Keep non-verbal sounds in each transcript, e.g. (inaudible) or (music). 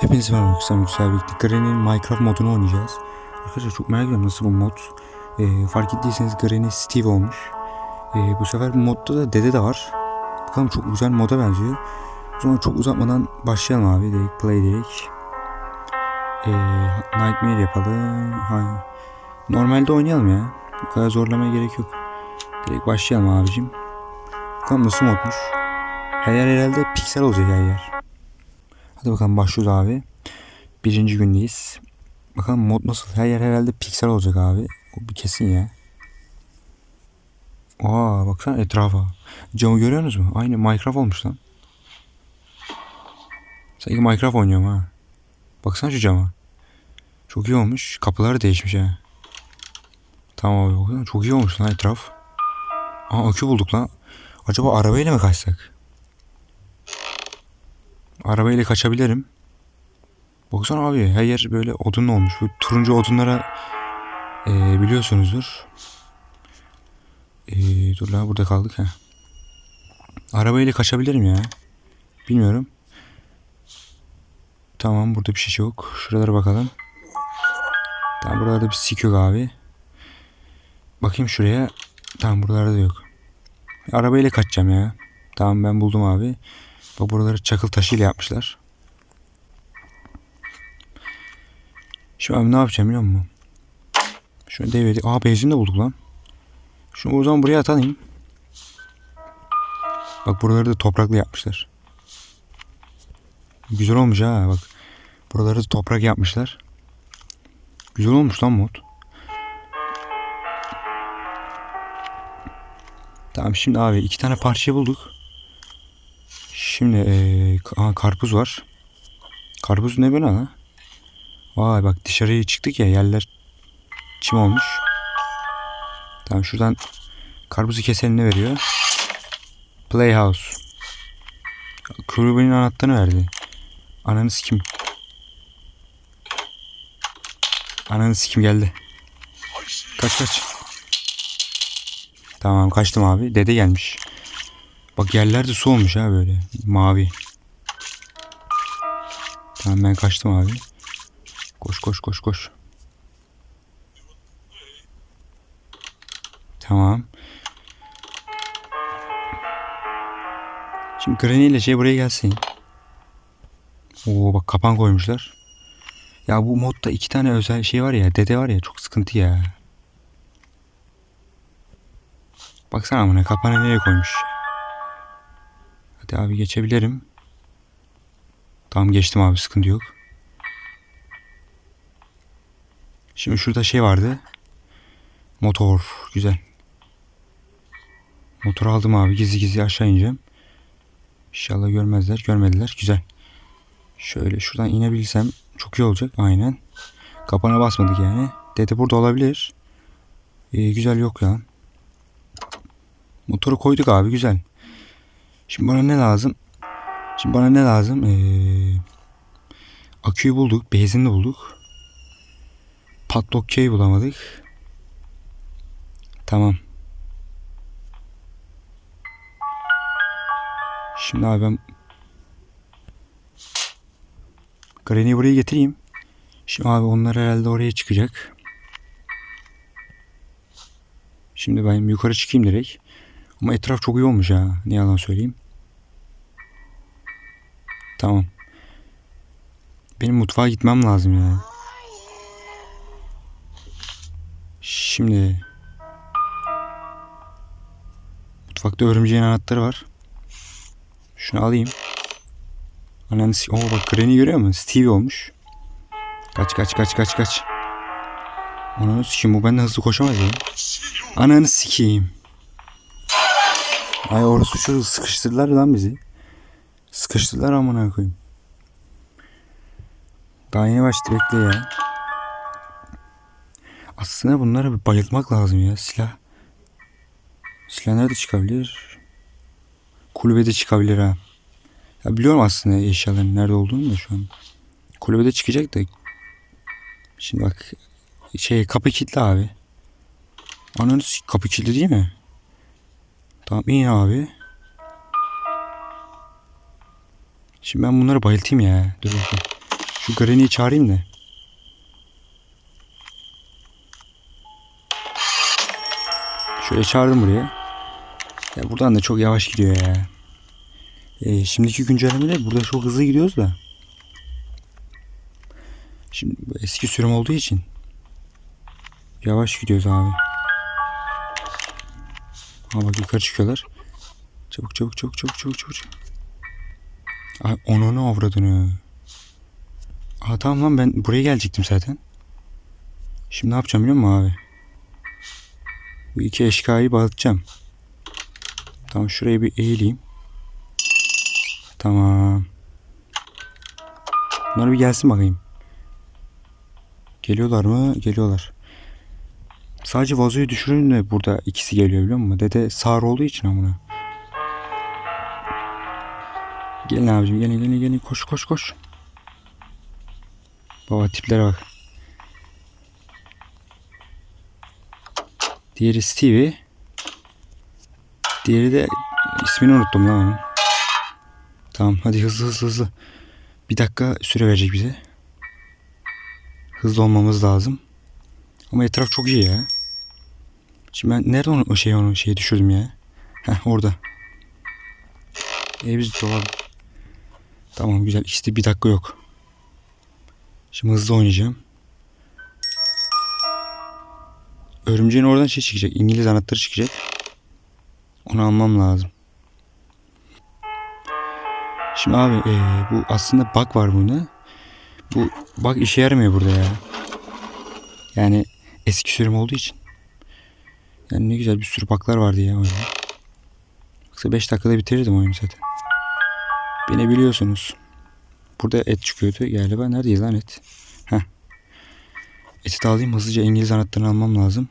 Hepinize merhaba arkadaşlar. Güzel birlikte Granny'nin Minecraft modunu oynayacağız. Arkadaşlar çok merak ediyorum nasıl bu mod. Ee, fark ettiyseniz Granny Steve olmuş. Ee, bu sefer modda da dede de var. Bakalım çok güzel moda benziyor. O zaman çok uzatmadan başlayalım abi. Direkt play direkt. Ee, Nightmare yapalım. Ha. Normalde oynayalım ya. Bu kadar zorlamaya gerek yok. Direkt başlayalım abicim. Bakalım nasıl modmuş. Her yer herhalde piksel olacak her yer. Hadi bakalım başlıyoruz abi. Birinci gündeyiz. Bakalım mod nasıl? Her yer herhalde piksel olacak abi. O bir kesin ya. Aa baksana etrafa. Camı görüyorsunuz mu? Aynı Minecraft olmuş lan. Sanki Minecraft oynuyorum ha. Baksana şu cama. Çok iyi olmuş. Kapılar değişmiş ha. Tamam abi. Çok iyi olmuş lan etraf. Aa akü bulduk lan. Acaba arabayla mı kaçsak? Arabayla kaçabilirim. Baksana abi her yer böyle odun olmuş. Bu turuncu odunlara eee, biliyorsunuzdur. Eee, dur la burada kaldık ha. Arabayla kaçabilirim ya. Bilmiyorum. Tamam burada bir şey yok. Şuralara bakalım. Tamam buralarda bir sik abi. Bakayım şuraya. Tamam buralarda da yok. Arabayla kaçacağım ya. Tamam ben buldum abi. Bak buraları çakıl taşıyla yapmışlar. Şu an ne yapacağım biliyor musun? Şunu devredik. Aa benzin de bulduk lan. Şunu o zaman buraya atalım. Bak buraları da topraklı yapmışlar. Güzel olmuş ha bak. Buraları da toprak yapmışlar. Güzel olmuş lan mod. Tamam şimdi abi iki tane parça bulduk. Şimdi eee, aha, karpuz var. Karpuz ne böyle lan? Vay bak dışarıya çıktık ya yerler çim olmuş. Tamam şuradan karpuzu kesenine veriyor. Playhouse. Kulübenin anahtarını verdi. Ananı sikim. Ananı sikim geldi. Kaç kaç. Tamam kaçtım abi. Dede gelmiş. Bak yerlerde su olmuş ha böyle. Mavi. Tamam ben kaçtım abi. Koş koş koş koş. Tamam. Şimdi Granny ile şey buraya gelsin. Oo bak kapan koymuşlar. Ya bu modda iki tane özel şey var ya. Dede var ya çok sıkıntı ya. Baksana amına kapanı nereye koymuş. Hadi abi geçebilirim. Tamam geçtim abi sıkıntı yok. Şimdi şurada şey vardı. Motor. Güzel. Motor aldım abi. Gizli gizli aşağı ineceğim. İnşallah görmezler. Görmediler. Güzel. Şöyle şuradan inebilsem çok iyi olacak. Aynen. Kapana basmadık yani. Dede burada olabilir. Ee, güzel yok ya. Motoru koyduk abi. Güzel. Şimdi bana ne lazım? Şimdi bana ne lazım? Ee, aküyü bulduk. De bulduk. Padlock key bulamadık. Tamam. Şimdi abi ben Granny'i buraya getireyim. Şimdi abi onlar herhalde oraya çıkacak. Şimdi ben yukarı çıkayım direkt. Ama etraf çok iyi olmuş ha. Ne yalan söyleyeyim. Tamam. Benim mutfağa gitmem lazım ya. Şimdi mutfakta örümceğin anahtarı var. Şunu alayım. Ananı si- Oo bak Granny görüyor musun? Stevie olmuş. Kaç kaç kaç kaç kaç. Ananı sikeyim bu benden hızlı koşamaz ya. Ananı sikeyim. Ay orası şu sıkıştırdılar lan bizi. Sıkıştırdılar amına koyayım. Daha yeni başladı bekle ya. Aslında bunlara bir bayıltmak lazım ya silah. Silah nerede çıkabilir? Kulübede çıkabilir ha. Ya biliyorum aslında eşyaların nerede olduğunu da şu an. Kulübede çıkacak da. Şimdi bak şey kapı kilitli abi. Ananı s- kapı kilitli değil mi? Tamam in abi. Şimdi ben bunları bayıltayım ya. Dur bakayım. Şu Granny'i çağırayım da. Şöyle çağırdım buraya. Ya buradan da çok yavaş gidiyor ya. Ee, şimdiki güncellemede burada çok hızlı gidiyoruz da. Şimdi eski sürüm olduğu için yavaş gidiyoruz abi. Ha bak yukarı çıkıyorlar. Çabuk çabuk çabuk çabuk çabuk çabuk. Ay onu ne avradını. Aa tamam lan ben buraya gelecektim zaten. Şimdi ne yapacağım biliyor musun abi? Bu iki eşkıyayı bağlatacağım. Tamam şuraya bir eğileyim. Tamam. Bunlar bir gelsin bakayım. Geliyorlar mı? Geliyorlar. Sadece vazoyu düşürün de burada ikisi geliyor biliyor musun? Dede sağır olduğu için amına. Gelin abicim gelin gelin gelin koş koş koş. Baba tiplere bak. Diğeri Stevie. Diğeri de ismini unuttum lan onun. Tamam hadi hızlı hızlı hızlı. Bir dakika süre verecek bize. Hızlı olmamız lazım. Ama etraf çok iyi ya. Şimdi ben nerede onu, o şeyi onu şeyi düşürdüm ya? Heh orada. E biz dolar. Tamam güzel. İşte bir dakika yok. Şimdi hızlı oynayacağım. Örümceğin oradan şey çıkacak. İngiliz anahtarı çıkacak. Onu almam lazım. Şimdi abi e, bu aslında bug var bunda. Bu bug işe yaramıyor burada ya. Yani eski sürüm olduğu için. Yani ne güzel bir sürü bug'lar vardı ya oyunda. Yoksa 5 dakikada bitirirdim oyunu zaten. Beni biliyorsunuz. Burada et çıkıyordu galiba. Neredeyiz lan et? Heh. Eti de alayım hızlıca İngiliz anahtarını almam lazım.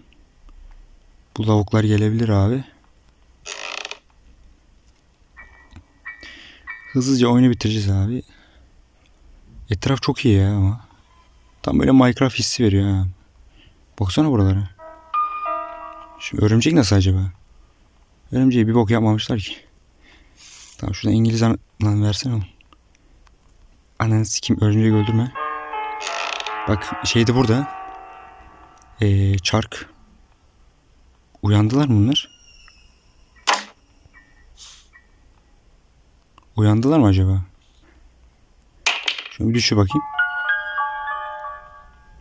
Bu lavuklar gelebilir abi. Hızlıca oyunu bitireceğiz abi. Etraf çok iyi ya ama. Tam böyle Minecraft hissi veriyor ha. Baksana buralara. Şimdi örümcek nasıl acaba? Örümceği bir bok yapmamışlar ki. Tamam şuradan İngiliz an... Lan versene oğlum. Ananı sikim örümceği öldürme. Bak şeydi burada. Ee, çark. Uyandılar mı bunlar? Uyandılar mı acaba? Bir düşür bakayım.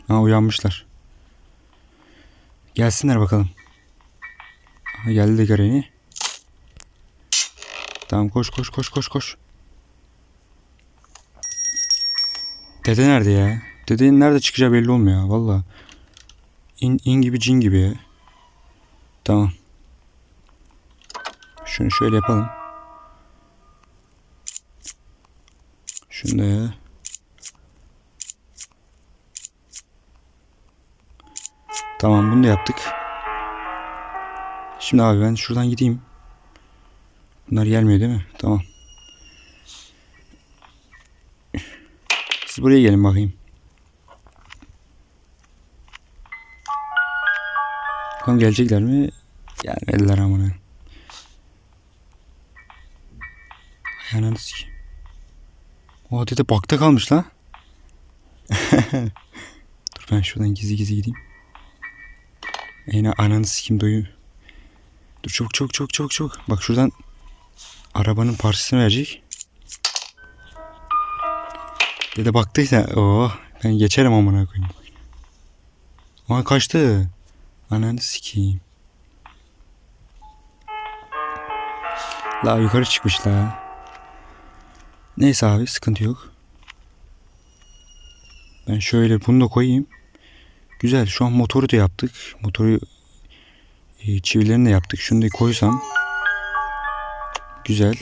Ha uyanmışlar. Gelsinler bakalım. Ha, geldi de Garen'i. Tamam koş koş koş koş koş. Dede nerede ya? Dedenin nerede çıkacağı belli olmuyor valla. İn, in gibi cin gibi ya. Tamam. Şunu şöyle yapalım. Şunu da ya. Tamam bunu da yaptık. Şimdi abi ben şuradan gideyim. Bunlar gelmiyor değil mi? Tamam. Siz buraya gelin bakayım. Bakalım gelecekler mi? Gelmediler amına. Ayağını sikeyim. O dede bakta kalmış lan. (laughs) Dur ben şuradan gizli gizli gideyim. Yine ananı sikim doyu. Dur çok çok çok çok çok. Bak şuradan arabanın parçasını verecek. Dede baktıysa oh ben geçerim amına koyayım. Aa kaçtı. Ananı sikeyim. La yukarı çıkmış la. Neyse abi sıkıntı yok. Ben şöyle bunu da koyayım. Güzel şu an motoru da yaptık. Motoru e, çivilerini de yaptık. Şunu da koysam. Güzel.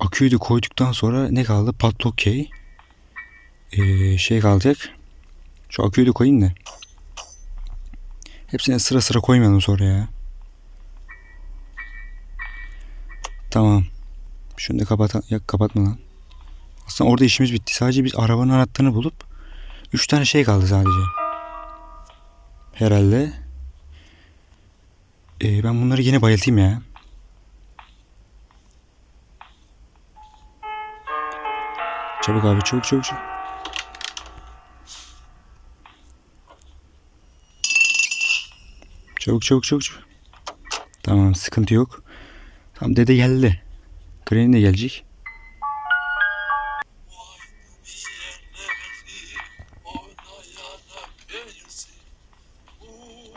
Aküyü de koyduktan sonra ne kaldı? Padlock. Ee, şey kalacak. Şu aküyü de koyayım da. Hepsini sıra sıra koymayalım sonra ya. Tamam. Şunu da kapat ya kapatma lan. Aslında orada işimiz bitti. Sadece biz arabanın anahtarını bulup 3 tane şey kaldı sadece. Herhalde. Ee, ben bunları yine bayıltayım ya. Çabuk abi çabuk çabuk çabuk. Çabuk çabuk çabuk. çabuk. Tamam sıkıntı yok. Tamam dede geldi. Kreni de gelecek.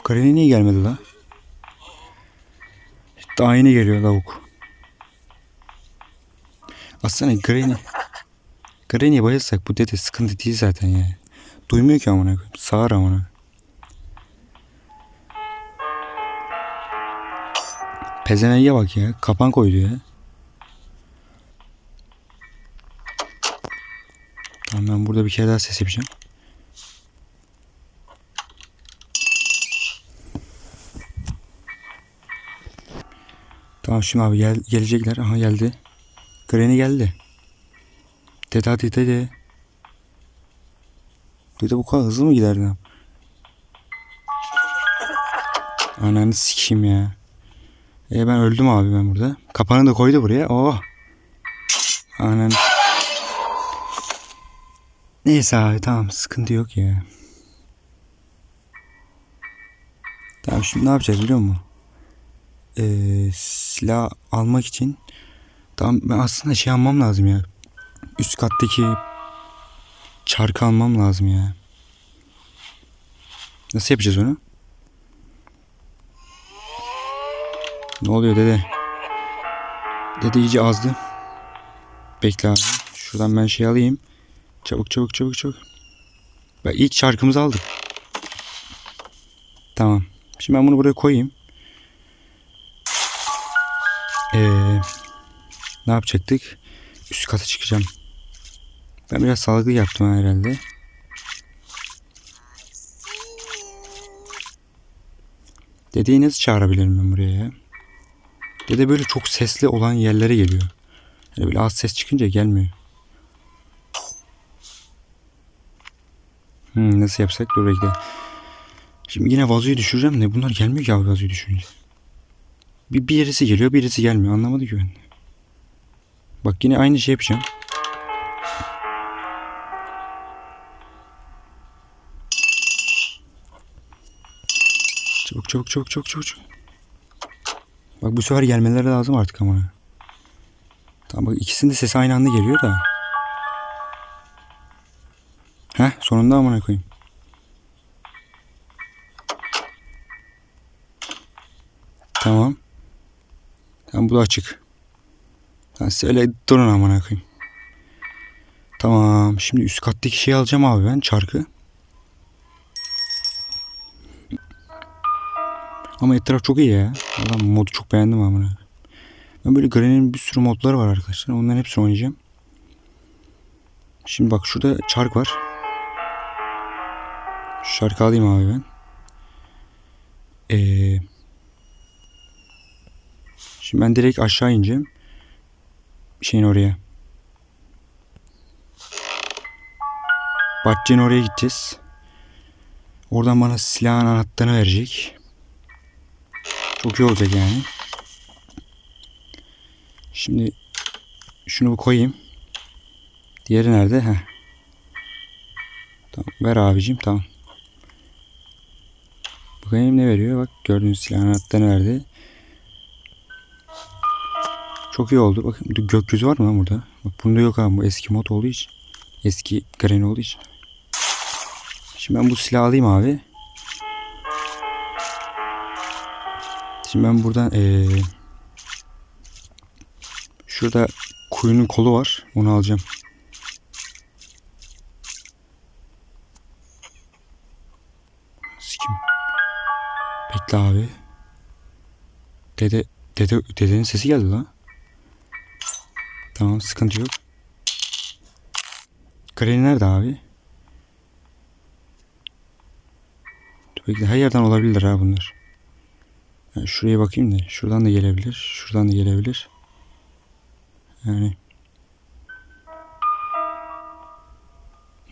Kreni niye gelmedi la? Daha yeni geliyor lavuk. Aslında Kreni... Granny'e bayılsak bu dede sıkıntı değil zaten ya. Duymuyor ki amına koyayım. Sağır amına. Pezevenge bak ya. Kapan koydu ya. Tamam ben burada bir kere daha ses yapacağım. Tamam şimdi abi gel, gelecekler. Aha geldi. Granny geldi. Dede hadi dede. Dede bu kadar hızlı mı gider lan? Ananı sikeyim ya. E ben öldüm abi ben burada. Kapanı da koydu buraya. Oh. Ananı. Neyse abi tamam sıkıntı yok ya. Tamam şimdi ne yapacağız biliyor musun? Ee, silah almak için tamam ben aslında şey almam lazım ya. Üst kattaki çarkı almam lazım ya. Nasıl yapacağız onu? Ne oluyor dede? Dede iyice azdı. Bekle abi. Şuradan ben şey alayım. Çabuk çabuk çabuk çabuk. Bak ilk çarkımızı aldık. Tamam. Şimdi ben bunu buraya koyayım. Ee, ne yapacaktık? Üst kata çıkacağım. Ben biraz salgı yaptım herhalde. Dedeyi nasıl çağırabilirim ben buraya ya? Dede böyle çok sesli olan yerlere geliyor. Yani böyle az ses çıkınca gelmiyor. Hmm, nasıl yapsak? Dur bekle. Şimdi yine vazoyu düşüreceğim de bunlar gelmiyor ki abi vazoyu düşünce. Bir birisi geliyor birisi gelmiyor. Anlamadım ki ben. Bak yine aynı şey yapacağım. Çabuk çabuk çabuk çabuk. Bak bu sefer gelmeleri lazım artık ama. Tamam bak ikisinin de sesi aynı anda geliyor da. Heh sonunda amına koyayım. Tamam. Tamam bu da açık. Sen söyle durun amına koyayım. Tamam. Şimdi üst kattaki şeyi alacağım abi ben çarkı. Ama etraf çok iyi ya. Adam modu çok beğendim amına. Ben böyle Granny'nin bir sürü modları var arkadaşlar. Onların hepsini oynayacağım. Şimdi bak şurada çark var. Şu şarkı alayım abi ben. Ee, şimdi ben direkt aşağı ineceğim. Şeyin oraya. Bahçenin oraya gideceğiz. Oradan bana silahın anahtarını verecek. Çok iyi olacak yani. Şimdi şunu koyayım. Diğeri nerede? Heh. Tamam ver abicim tamam. Bakayım ne veriyor? Bak gördüğünüz silahın anahtarını verdi. Çok iyi oldu. Bakın bir de gökyüzü var mı lan burada? Bak bunda yok abi. Bu eski mod olduğu için. Eski Granny olduğu için. Şimdi ben bu silahı alayım abi. Şimdi ben buradan ee, şurada kuyunun kolu var. Onu alacağım. Sikim. Bekle abi. Dede, dede, dedenin sesi geldi lan. Tamam sıkıntı yok. Granny nerede abi? Dur bekle her yerden olabilir ha bunlar. Yani şuraya bakayım da şuradan da gelebilir. Şuradan da gelebilir. Yani.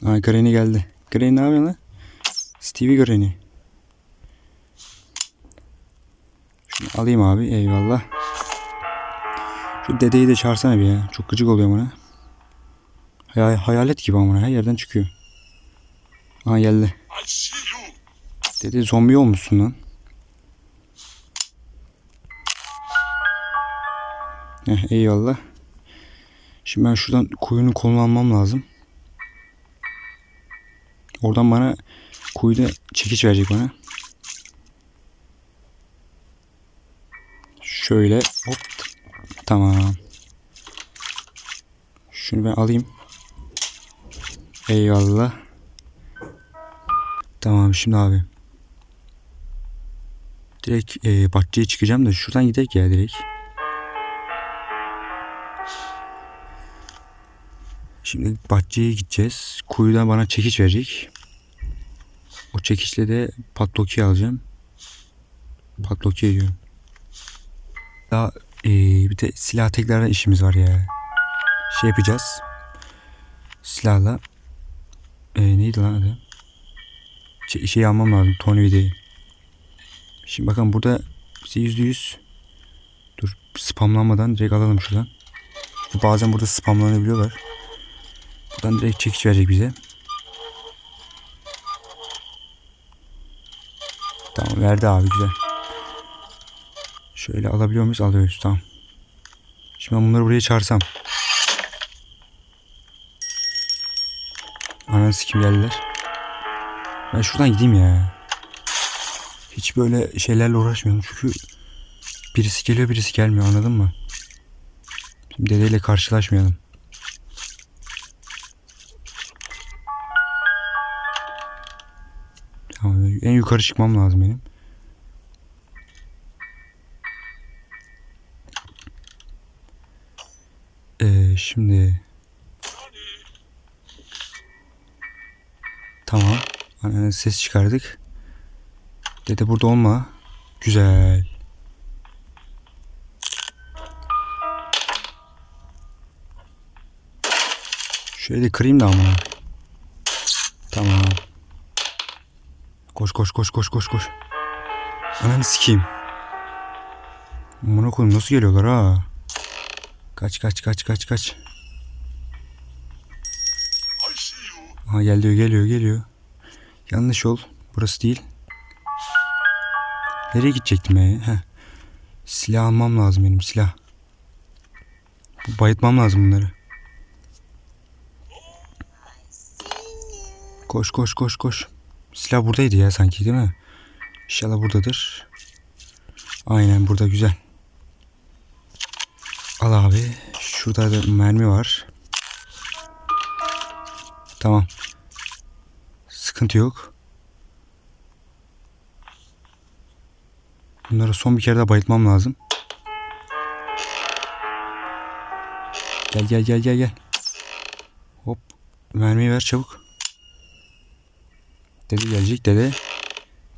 Ay Granny geldi. Granny ne yapıyorsun lan? Stevie Granny. Şunu alayım abi eyvallah. Şu dedeyi de çağırsana bir ya. Çok gıcık oluyor bana. Hay hayalet gibi ama her yerden çıkıyor. Aha geldi. Dede zombi olmuşsun lan. Heh, eyvallah. Şimdi ben şuradan kuyunun kolunu almam lazım. Oradan bana kuyuda çekiç verecek bana. Şöyle hop. Tamam. Şunu ben alayım. Eyvallah. Tamam şimdi abi. Direkt e, bahçeye çıkacağım da şuradan gidelim ya direkt. Şimdi bahçeye gideceğiz. Kuyudan bana çekiç verecek. O çekiçle de patloki alacağım. Patloki diyorum. Daha e, bir de silah tekrardan işimiz var ya. Şey yapacağız. Silahla. E, neydi lan adı? Şey, şey almam lazım. Tornavidayı. Şimdi bakın burada bize yüzde yüz dur spamlanmadan direkt alalım şuradan. Bazen burada spamlanabiliyorlar. Buradan direkt çekiç verecek bize. Tamam verdi abi güzel. Şöyle alabiliyor muyuz? Alıyoruz tamam. Şimdi ben bunları buraya çağırsam. Ananı sikim geldiler. Ben şuradan gideyim ya. Hiç böyle şeylerle uğraşmıyorum çünkü birisi geliyor birisi gelmiyor anladın mı? Şimdi dedeyle karşılaşmayalım. En yukarı çıkmam lazım benim. Ee, şimdi Tamam. Anne ses çıkardık. Dede burada olma. Güzel. Şöyle de kırayım da ama. Tamam. Koş koş koş koş koş koş. Ananı sikeyim. Amına koyayım nasıl geliyorlar ha? Kaç kaç kaç kaç kaç. Aha geliyor geliyor geliyor. Yanlış yol. Burası değil. Nereye gidecektim ya? Heh. Silah almam lazım benim silah. Bayıtmam lazım bunları. Koş koş koş koş. Silah buradaydı ya sanki değil mi? İnşallah buradadır. Aynen burada güzel. Al abi. Şurada da mermi var. Tamam. Sıkıntı yok. Bunları son bir kere daha bayıltmam lazım. Gel gel gel gel gel. Hop. Mermiyi ver çabuk. Dede gelecek dede.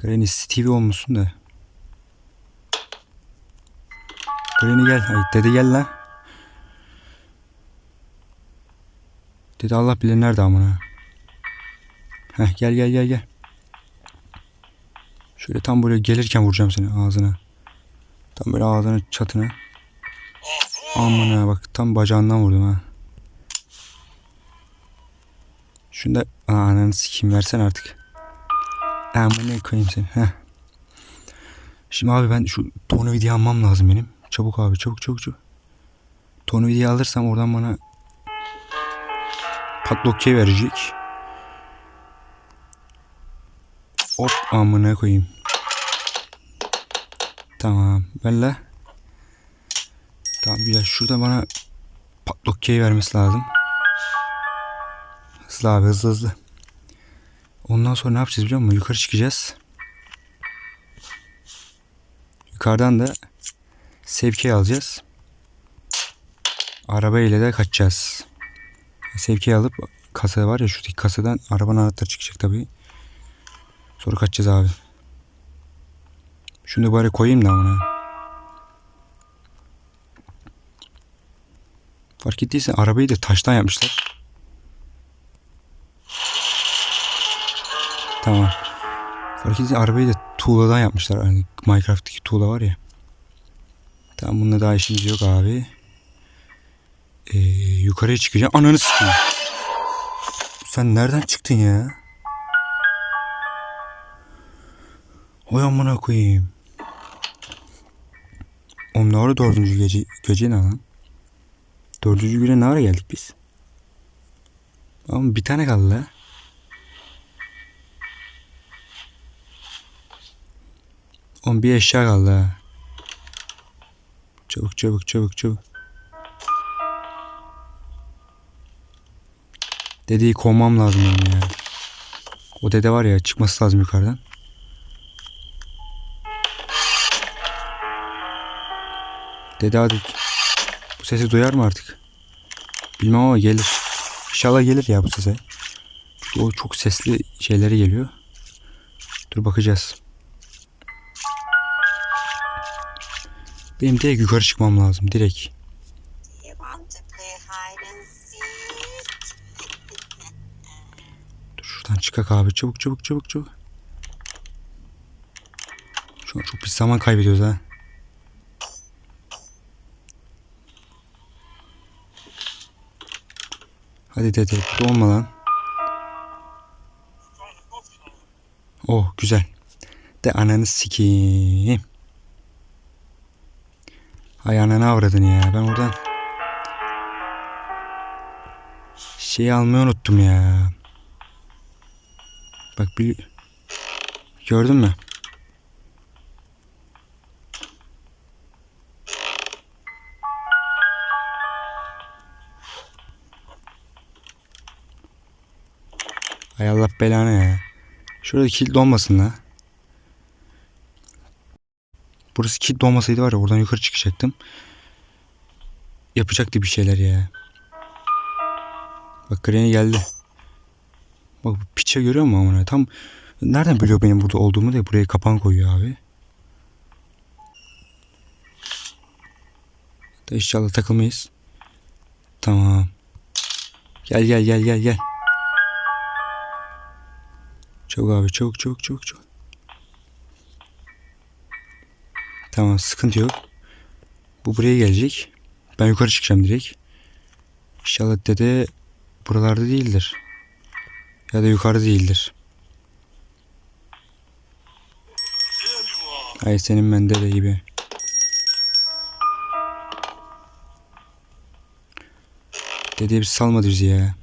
Granny Stevie olmuşsun da. Granny gel. Ay, dede gel lan. Dede Allah bilir nerede amına. Heh gel gel gel gel. Şöyle tam böyle gelirken vuracağım seni ağzına. Tam böyle ağzının çatına. Aman ha bak tam bacağından vurdum ha. Şunu da ananı sikeyim versen artık. Amına koyayım seni. Heh. Şimdi abi ben şu tornavidayı almam lazım benim. Çabuk abi çabuk çabuk çabuk. Tornavidayı alırsam oradan bana patlokke verecek. Hop amına koyayım. Tamam. Ver la. Tamam güzel. Şurada bana patlokke vermesi lazım. Hızlı abi hızlı hızlı. Ondan sonra ne yapacağız biliyor musun? Yukarı çıkacağız. Yukarıdan da sevkiye alacağız. Araba ile de kaçacağız. Sevkiye alıp kasa var ya şuradaki kasadan arabanın anahtarı çıkacak tabii. Sonra kaçacağız abi. Şunu bari koyayım da ona. Fark ettiysen arabayı da taştan yapmışlar. Tamam. Fark ettiysen arabayı da tuğladan yapmışlar. Hani Minecraft'taki tuğla var ya. Tamam bununla daha işimiz yok abi. Ee, yukarıya çıkacağım. Ananı sikeyim. Sen nereden çıktın ya? Oy amına koyayım. Oğlum ne ara dördüncü gece, gece ne lan? Dördüncü güne ne ara geldik biz? Ama bir tane kaldı la. On bir eşya kaldı ha. Çabuk çabuk çabuk çabuk. Dedeyi kovmam lazım benim ya. O dede var ya çıkması lazım yukarıdan. Dede hadi. Bu sesi duyar mı artık? Bilmem ama gelir. İnşallah gelir ya bu sese. Çünkü o çok sesli şeyleri geliyor. Dur bakacağız. Benim direkt yukarı çıkmam lazım. Direkt. Dur şuradan çıkak abi. Çabuk çabuk çabuk çabuk. Şu an çok pis zaman kaybediyoruz ha. Hadi dede burada olma lan. Oh güzel. De ananı sikeyim. Hay ananı avradın ya. Ben oradan şeyi almayı unuttum ya. Bak bir gördün mü? Hay Allah belanı ya. Şurada kilit olmasın la. Burası kilit olmasaydı var ya oradan yukarı çıkacaktım. Yapacaktı bir şeyler ya. Bak Granny geldi. Bak piçe görüyor musun amına? Tam nereden biliyor benim burada olduğumu diye buraya kapan koyuyor abi. Da inşallah takılmayız. Tamam. Gel gel gel gel gel. Çabuk abi çabuk çabuk çabuk çabuk. Tamam sıkıntı yok. Bu buraya gelecek. Ben yukarı çıkacağım direkt. İnşallah dede buralarda değildir. Ya da yukarı değildir. Ay senin ben dede gibi. Dede bir salmadı bizi ya.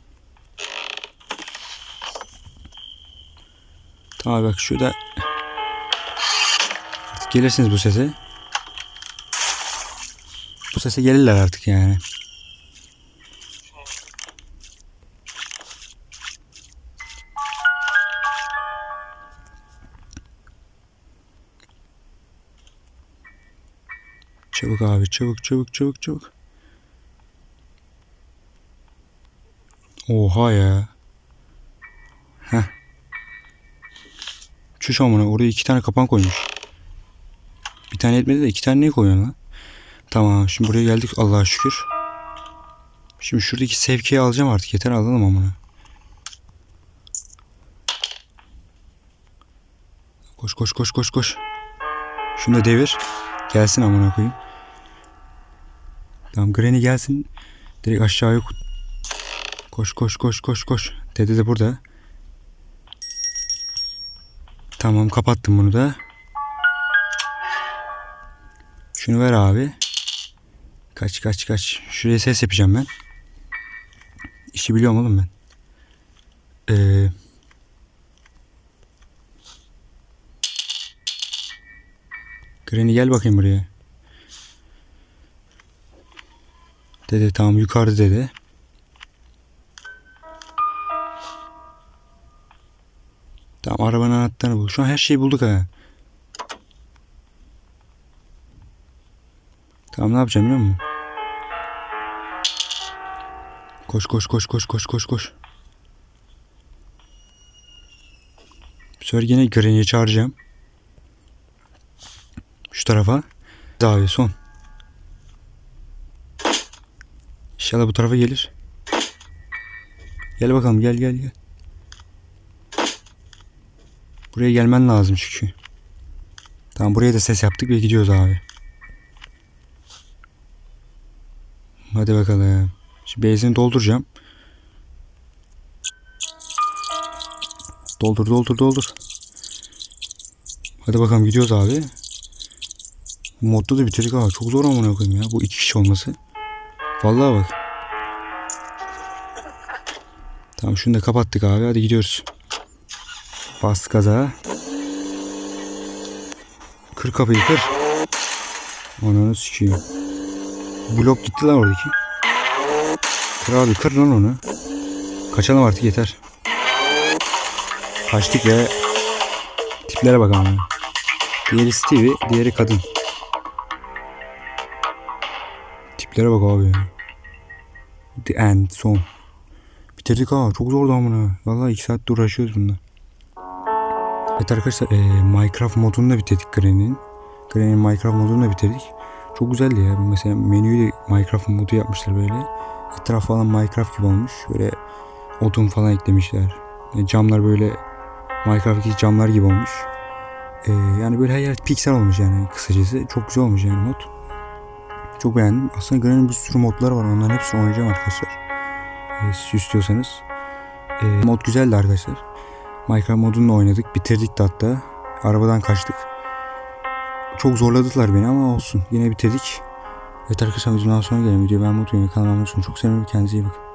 Tamam bak şurada gelirsiniz bu sese. Bu sese gelirler artık yani. Çabuk abi çabuk çabuk çabuk çabuk. Oha ya. Heh. Çüş amına oraya iki tane kapan koymuş. Bir tane etmedi de iki tane niye koyuyorsun lan? Tamam şimdi buraya geldik Allah'a şükür. Şimdi şuradaki sevkiyi alacağım artık yeter alalım amına. Koş koş koş koş koş. Şunu da devir. Gelsin amına koyayım. Tamam Granny gelsin. Direkt aşağıya Koş koş koş koş koş. Dede de burada. Tamam kapattım bunu da. Şunu ver abi. Kaç kaç kaç. Şuraya ses yapacağım ben. İşi biliyorum oğlum ben. Ee, Granny gel bakayım buraya. Dede tamam yukarıda dede. Tamam arabanın anahtarını bul. Şu an her şeyi bulduk ha. Tamam ne yapacağım biliyor musun? Koş koş koş koş koş koş koş. Bu sefer yine Granny'i çağıracağım. Şu tarafa. Abi son. İnşallah bu tarafa gelir. Gel bakalım gel gel gel. Buraya gelmen lazım çünkü. Tamam buraya da ses yaptık ve gidiyoruz abi. Hadi bakalım. Şimdi benzini dolduracağım. Doldur doldur doldur. Hadi bakalım gidiyoruz abi. Modda da bitirdik abi. Çok zor amına koyayım ya bu iki kişi olması. Vallahi bak. Tamam şunu da kapattık abi. Hadi gidiyoruz. Bas gaza. Kır kapıyı kır. Ananı sikeyim. Blok gitti lan oradaki. Kır abi kır lan onu. Kaçalım artık yeter. Kaçtık ve tiplere bak ama. Diğeri Stevie, diğeri kadın. Tiplere bak abi. The end, son. Bitirdik ha. Çok zordu amına. Vallahi 2 saat uğraşıyoruz bununla. Evet arkadaşlar eee, Minecraft modunu da bitirdik Granny'nin. Granny'nin Minecraft modunu da bitirdik. Çok güzeldi ya. Mesela menüyü de Minecraft modu yapmışlar böyle. Etraf falan Minecraft gibi olmuş. Böyle odun falan eklemişler. E, camlar böyle Minecraft'taki camlar gibi olmuş. E, yani böyle her yer piksel olmuş yani kısacası. Çok güzel olmuş yani mod. Çok beğendim. Aslında Granny'nin bir sürü modları var. Onların hepsini oynayacağım arkadaşlar. E, siz istiyorsanız. E, mod güzeldi arkadaşlar. Minecraft modunu oynadık. Bitirdik de hatta. Arabadan kaçtık. Çok zorladılar beni ama olsun. Yine bitirdik. Evet arkadaşlar videodan sonra gelen videoyu ben mutluyum. Kanalıma abone olun. Çok seviyorum. Kendinize iyi bakın.